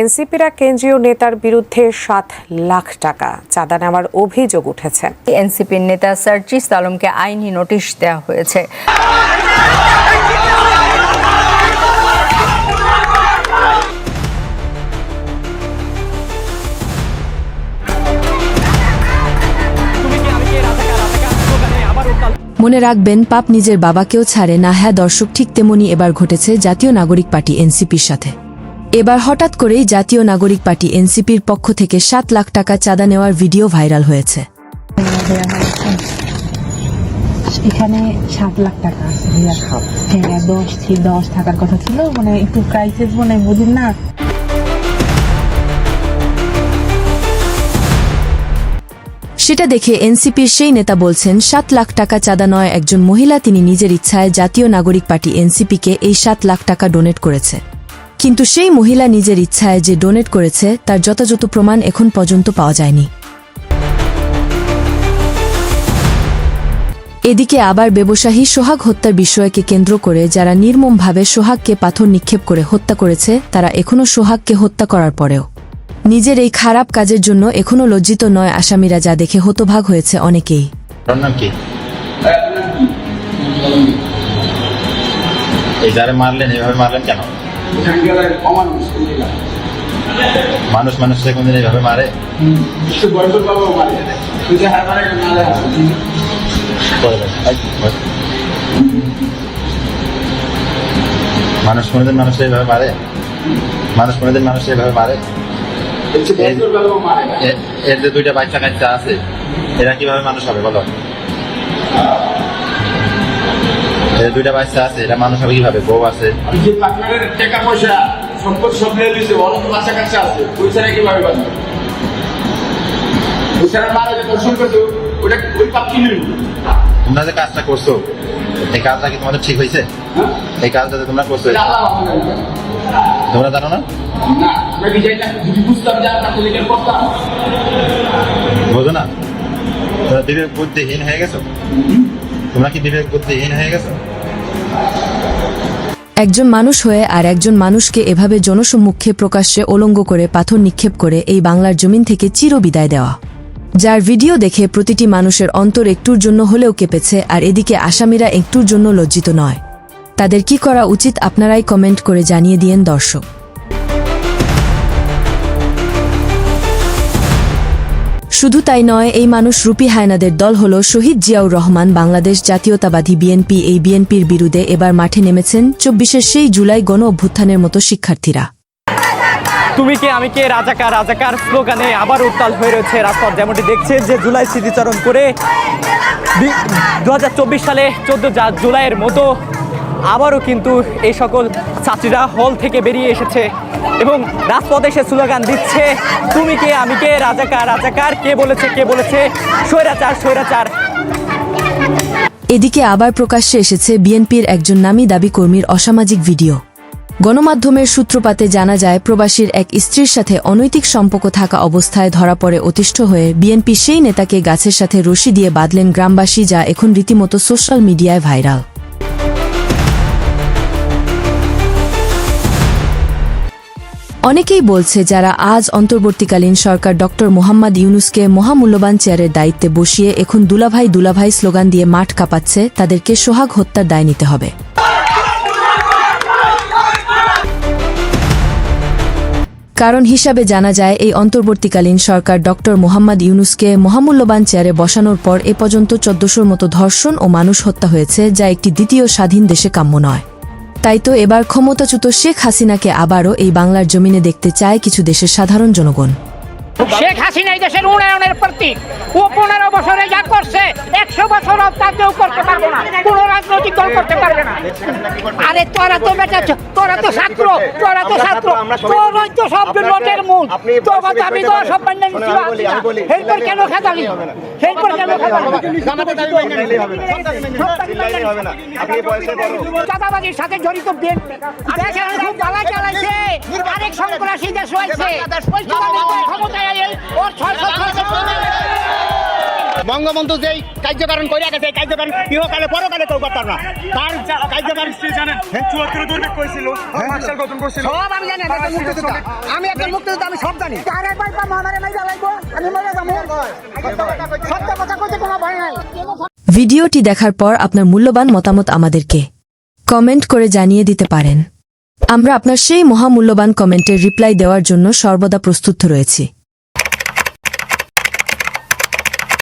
এনসিপির এক কেন্দ্রীয় নেতার বিরুদ্ধে সাত লাখ টাকা। চাঁদা নেওয়ার অভিযোগ উঠেছে। এনসিপির নেতা সার্জিস আলমকে আইনি নোটিশ দেওয়া হয়েছে। মনে রাখবেন পাপ নিজের বাবাকেও ছাড়ে না। হ্যাঁ দর্শক ঠিক তেমনি এবার ঘটেছে জাতীয় নাগরিক পার্টি এনসিপির সাথে। এবার হঠাৎ করেই জাতীয় নাগরিক পার্টি এনসিপির পক্ষ থেকে সাত লাখ টাকা চাঁদা নেওয়ার ভিডিও ভাইরাল হয়েছে। এখানে সাত লাখ টাকা আছে হ্যাঁ দশ দশ থাকার কথা ছিল মানে একটু ক্রাইসিস মনে বুঝুন না? সেটা দেখে এনসিপির সেই নেতা বলছেন সাত লাখ টাকা চাঁদা নয় একজন মহিলা তিনি নিজের ইচ্ছায় জাতীয় নাগরিক পার্টি এনসিপিকে এই সাত লাখ টাকা ডোনেট করেছে। কিন্তু সেই মহিলা নিজের ইচ্ছায় যে ডোনেট করেছে, তার যথাযথ প্রমাণ এখন পর্যন্ত পাওয়া যায়নি। এদিকে আবার ব্যবসায়ী সোহাগ হত্যার বিষয়কে কেন্দ্র করে যারা নির্মমভাবে সোহাগকে পাথর নিক্ষেপ করে হত্যা করেছে, তারা এখনও সোহাগকে হত্যা করার পরেও। নিজের এই খারাপ কাজের জন্য এখনও লজ্জিত নয় আসামিরা, যা দেখে হতভাগ হয়েছে অনেকেই। মারলেন এইভাবে মারলেন কেন? অমানুষ মানুষ মানুষকে কোনদিন এইভাবে মারে? একটু বয়সের বাবাও মারে। তুই যে হার মারে। মানুষ কোনোদিন মানুষকে এইভাবে মারে? মানুষ কোনোদিন মানুষকে এইভাবে মারে? এর যে দুইটা বাচ্চা কাচ্চা আছে এরা কীভাবে মানুষ হবে বলো? দুইটা বাচ্চা আছে এটা মানুষ হবে কীভাবে? বউ আছে। যে পার্টনারের টাকা পয়সা সম্পদ সব নিয়ে অনেক বাচ্চা কাচ্চা আছে ওই ছাড়া কীভাবে বাঁচবে? ওই ছাড়া মারা যে দর্শন করতো ওটা ওই পাপ তোমরা যে কাজটা করছ এই কাজটা কি তোমাদের ঠিক হয়েছে? হ্যাঁ? এই কাজটা যে তোমরা করছ। তোমরা জানো না? বোঝো না। তোমরা বিবেক বুদ্ধিহীন হয়ে গেছো? তোমরা কি বিবেক বুদ্ধিহীন হয়ে গেছো? একজন মানুষ হয়ে আর একজন মানুষকে এভাবে জনসম্মুখে প্রকাশ্যে অলঙ্গ করে, পাথর নিক্ষেপ করে এই বাংলার জমিন থেকে চিরবিদায় দেওয়া। যার ভিডিও দেখে প্রতিটি মানুষের অন্তর একটুর জন্য হলেও কেঁপেছে আর এদিকে আসামিরা একটুর জন্য লজ্জিত নয়। তাদের কি করা উচিত আপনারাই কমেন্ট করে জানিয়ে দিয়েন দর্শক। শুধু তাই নয়, এই মানুষ রূপী হায়নাদের দল হল শহীদ জিয়াউর রহমান, বাংলাদেশ জাতীয়তাবাদী বিএনপি। এই বিএনপির বিরুদ্ধে এবার মাঠে নেমেছেন চব্বিশের সেই জুলাই গণ অভ্যুত্থানের মতো শিক্ষার্থীরা। তুমি কে, আমি কে, রাজাকার রাজাকার স্লোগানে আবার উত্তাল হয়ে রয়েছে রাজপথ। যেমনটি দেখছে যে জুলাই স্মৃতিচারণ করে দুহাজার চব্বিশ সালে চোদ্দ জুলাইয়ের মতো আবারও কিন্তু এই সকল ছাত্রীরা হল থেকে বেরিয়ে এসেছে এবং রাজপথে এসে স্লোগান দিচ্ছে, তুমি কে? আমি কে? রাজাকার রাজাকার। কে বলেছে? কে বলেছে? স্বৈরাচার স্বৈরাচার। এদিকে আবার প্রকাশ্যে এসেছে বিএনপির একজন নামী দাবি কর্মীর অসামাজিক ভিডিও। গণমাধ্যমের সূত্রপাতে জানা যায়, প্রবাসীর এক স্ত্রীর সাথে অনৈতিক সম্পর্ক থাকা অবস্থায় ধরা পড়ে অতিষ্ঠ হয়ে বিএনপি সেই নেতাকে গাছের সাথে রশি দিয়ে বাঁধলেন গ্রামবাসী যা এখন রীতিমতো সোশ্যাল মিডিয়ায় ভাইরাল। অনেকেই বলছে যারা আজ অন্তর্বর্তীকালীন সরকার ডক্টর মোহাম্মদ ইউনুসকে মহামূল্যবান চেয়ারের দায়িত্বে বসিয়ে এখন দুলাভাই দুলাভাই স্লোগান দিয়ে মাঠ কাঁপাচ্ছে, তাদেরকে সোহাগ হত্যার দায় নিতে হবে। কারণ হিসাবে জানা যায়, এই অন্তর্বর্তীকালীন সরকার ডক্টর মোহাম্মদ ইউনুসকে মহামূল্যবান চেয়ারে বসানোর পর এ পর্যন্ত চোদ্দশোর মতো ধর্ষণ ও মানুষ হত্যা হয়েছে, যা একটি দ্বিতীয় স্বাধীন দেশে কাম্য নয়। তাই তো এবার ক্ষমতাচ্যুত শেখ হাসিনাকে আবারও এই বাংলার জমিনে দেখতে চায় কিছু দেশের সাধারণ জনগণ। শেখ হাসিনা এই দেশের উন্নয়নের প্রতীক। ও পনেরো বছরে যা করছে একশো বছর তার কেউ করতে পারব না। কোন রাজনৈতিক দল করতে পারবে না। আরে তোরা তো বেটা তোরা তো ছাত্র তোরা তো ছাত্র। তোরাই তো সব নোটের মূল। তোরা আমি তো সব মান্য হেল্পর কেন খেতালি? হেল্পর কেন চাঁদাবাজির সাথে জড়িত বিএনপি দেখেন খুব জ্বালা চালাইছে। আরেক সন্ত্রাসী দেশ হয়েছে ক্ষমতায় ওর ছয় বঙ্গবন্ধু যেই কার্যকারণ করে গেছে এই কার্যকারণ ইহকালে পরকালে কেউ করতাম না। তার কার্যকারণ জানেন? চুয়াত্তর মার্শাল গঠন করছিল। সব আমি জানি আমি একজন মুক্তিযোদ্ধা। আমি একজন মুক্তিযোদ্ধা আমি সব জানি। সত্য কথা কইতে কোনো ভয় নাই। ভিডিওটি দেখার পর আপনার মূল্যবান মতামত আমাদেরকে কমেন্ট করে জানিয়ে দিতে পারেন। আমরা আপনার সেই মহামূল্যবান কমেন্টের রিপ্লাই দেওয়ার জন্য সর্বদা প্রস্তুত রয়েছি।